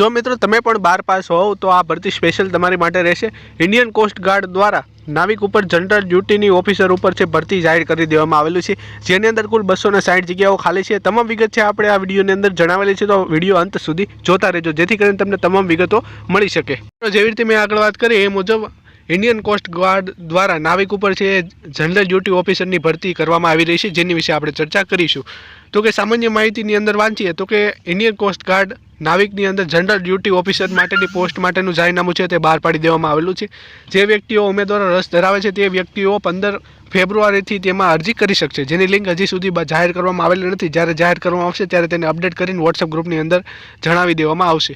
જો મિત્રો તમે પણ બાર પાસ હોવ તો આ ભરતી સ્પેશિયલ તમારી માટે રહેશે. ઇન્ડિયન કોસ્ટ ગાર્ડ દ્વારા નાવિક ઉપર જનરલ ડ્યુટીની ઓફિસર ઉપર છે ભરતી જાહેર કરી દેવામાં આવેલું છે. જેની અંદર કુલ બસો ને સાઠ જગ્યાઓ ખાલી છે. તમામ વિગત છે આપણે આ વિડીયોની અંદર જણાવેલી છે. તો વીડિયો અંત સુધી જોતા રહેજો. જેથી કરીને તમને તમામ વિગતો મળી શકે. જેવી રીતે મેં આગળ વાત કરી, એ મુજબ ઇન્ડિયન કોસ્ટ ગાર્ડ દ્વારા નાવિક ઉપર છે જનરલ ડ્યુટી ઓફિસરની ભરતી કરવામાં આવી રહી છે. જેની વિશે આપણે ચર્ચા કરીશું. તો કે સામાન્ય માહિતીની અંદર વાંચીએ તો કે ઇન્ડિયન કોસ્ટ ગાર્ડ નાવિકની અંદર જનરલ ડ્યુટી ઓફિસર માટેની પોસ્ટ માટેનું જાહેરનામું છે તે બહાર પાડી દેવામાં આવેલું છે. જે વ્યક્તિઓ ઉમેદવારો રસ ધરાવે છે તે વ્યક્તિઓ પંદર ફેબ્રુઆરીથી તેમાં અરજી કરી શકશે. જેની લિંક હજી સુધી જાહેર કરવામાં આવેલી નથી. જ્યારે જાહેર કરવામાં આવશે ત્યારે તેને અપડેટ કરીને વોટ્સઅપ ગ્રુપની અંદર જણાવી દેવામાં આવશે.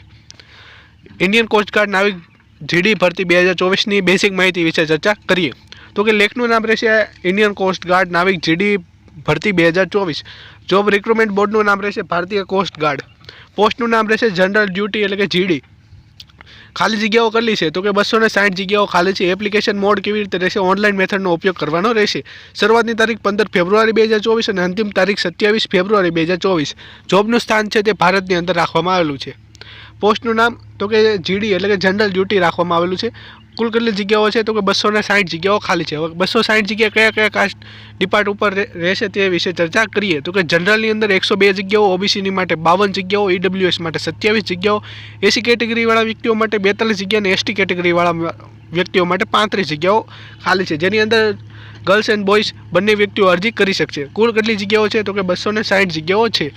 ઇન્ડિયન કોસ્ટ ગાર્ડ નાવિક જીડી ભરતી બે હજાર ચોવીસની બેસિક માહિતી વિશે ચર્ચા કરીએ. તો કે લેખનું નામ રહેશે ઇન્ડિયન કોસ્ટ ગાર્ડ નાવિક જીડી ભરતી બે હજાર ચોવીસ. જોબ રિક્રુટમેન્ટ બોર્ડનું નામ રહેશે ભારતીય કોસ્ટ ગાર્ડ પોસ્ટનું નામ રહેશે જનરલ ડ્યુટી એટલે કે જીડી ખાલી જગ્યાઓ કેટલી છે તો કે બસો ને સાઠ જગ્યાઓ ખાલી છે. એપ્લિકેશન મોડ કેવી રીતે રહેશે? ઓનલાઈન મેથડનો ઉપયોગ કરવાનો રહેશે. શરૂઆતની તારીખ પંદર ફેબ્રુઆરી બે હજાર ચોવીસ અને અંતિમ તારીખ સત્યાવીસ ફેબ્રુઆરી બે હજાર ચોવીસ. જોબનું સ્થાન છે તે ભારતની અંદર રાખવામાં આવેલું છે. પોસ્ટનું નામ તો કે જીડી એટલે કે જનરલ ડ્યુટી રાખવામાં આવેલું છે. કુલ કેટલી જગ્યાઓ છે તો કે બસો ને સાઠ જગ્યાઓ ખાલી છે. હવે બસો સાઠ જગ્યા કયા કયા કાસ્ટ ડિપાર્ટ ઉપર રહેશે તે વિશે ચર્ચા કરીએ. તો કે જનરલની અંદર એકસો બે જગ્યાઓ ઓબીસીની માટે બાવન જગ્યાઓ ઈડબ્લ્યુએસ માટે સત્યાવીસ જગ્યાઓ એસી કેટેગરીવાળા વ્યક્તિઓ માટે બેતાલીસ જગ્યા અને એસટી કેટેગરીવાળા વ્યક્તિઓ માટે પાંત્રીસ જગ્યાઓ ખાલી છે. જેની અંદર ગર્લ્સ એન્ડ બોયઝ બંને વ્યક્તિઓ અરજી કરી શકશે. કુલ કેટલી જગ્યાઓ છે તો કે બસો ને સાઠ જગ્યાઓ છે.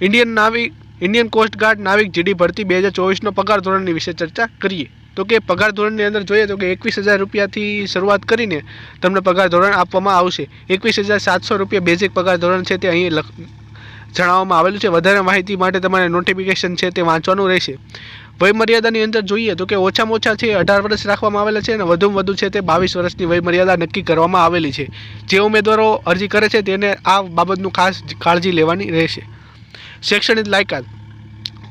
ઇન્ડિયન નાવિક ઇન્ડિયન કોસ્ટ ગાર્ડ નાવિક જીડી ભરતી બે હજાર ચોવીસનો પગાર ધોરણની વિશે ચર્ચા કરીએ. તો કે પગાર ધોરણની અંદર જોઈએ તો કે એકવીસ હજાર રૂપિયાથી શરૂઆત કરીને તમને પગાર ધોરણ આપવામાં આવશે. એકવીસ હજાર સાતસો રૂપિયા બેઝિક પગાર ધોરણ છે તે અહીં જણાવવામાં આવેલું છે. વધારે માહિતી માટે તમારે નોટિફિકેશન છે તે વાંચવાનું રહેશે. વયમર્યાદાની અંદર જોઈએ તો કે ઓછામાં ઓછા છે અઢાર વર્ષ રાખવામાં આવેલા છે અને વધુમાં વધુ છે તે બાવીસ વર્ષની વયમર્યાદા નક્કી કરવામાં આવેલી છે. જે ઉમેદવારો અરજી કરે છે તેને આ બાબતનું ખાસ કાળજી લેવાની રહેશે. શૈક્ષણિક લાયકાત.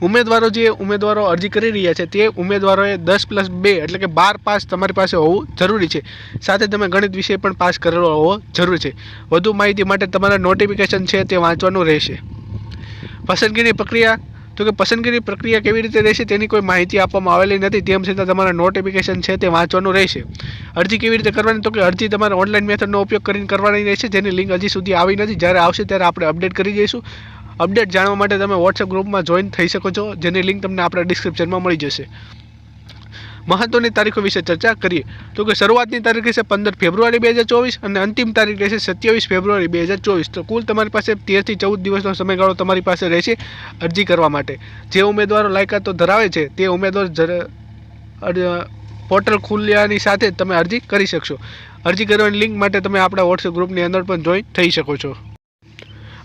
ઉમેદવારો જે ઉમેદવારો અરજી કરી રહ્યા છે, તે ઉમેદવારોએ દસ પ્લસ બે એટલે કે બાર પાસ તમારી પાસે હોવું જરૂરી છે. સાથે તમે ગણિત વિષય પણ પાસ કરેલો હોવો જરૂરી છે. વધુ માહિતી માટે તમારા નોટિફિકેશન છે તે વાંચવાનું રહેશે. પસંદગીની પ્રક્રિયા, તો કે પસંદગીની પ્રક્રિયા કેવી રીતે રહેશે તેની કોઈ માહિતી આપવામાં આવેલી નથી, તેમ છતાં તમારા નોટિફિકેશન છે તે વાંચવાનું રહેશે. અરજી કેવી રીતે કરવાની, તો કે અરજી તમારે ઓનલાઈન મેથડનો ઉપયોગ કરીને કરવાની રહેશે, જેની લિંક હજી સુધી આવી નથી. જ્યારે આવશે ત્યારે આપણે અપડેટ કરી દઈશું. અપડેટ જાણવા માટે તમે વોટ્સએપ ગ્રુપમાં જોઈન થઈ શકો છો, જેની લિંક તમને આપણા ડિસ્ક્રિપ્શનમાં મળી જશે. મહત્વની તારીખો વિશે ચર્ચા કરીએ, તો કે શરૂઆતની તારીખ રહેશે પંદર ફેબ્રુઆરી બે હજાર ચોવીસ અને અંતિમ તારીખ રહેશે સત્યાવીસ ફેબ્રુઆરી બે હજાર ચોવીસ. તો કુલ તમારી પાસે તેરથી ચૌદ દિવસનો સમયગાળો તમારી પાસે રહેશે અરજી કરવા માટે. જે ઉમેદવારો લાયકાતો ધરાવે છે, તે ઉમેદવાર પોર્ટલ ખુલ્યાની સાથે તમે અરજી કરી શકશો. અરજી કરવાની લિંક માટે તમે આપણા વોટ્સએપ ગ્રુપની અંદર પણ જોઈન થઈ શકો છો.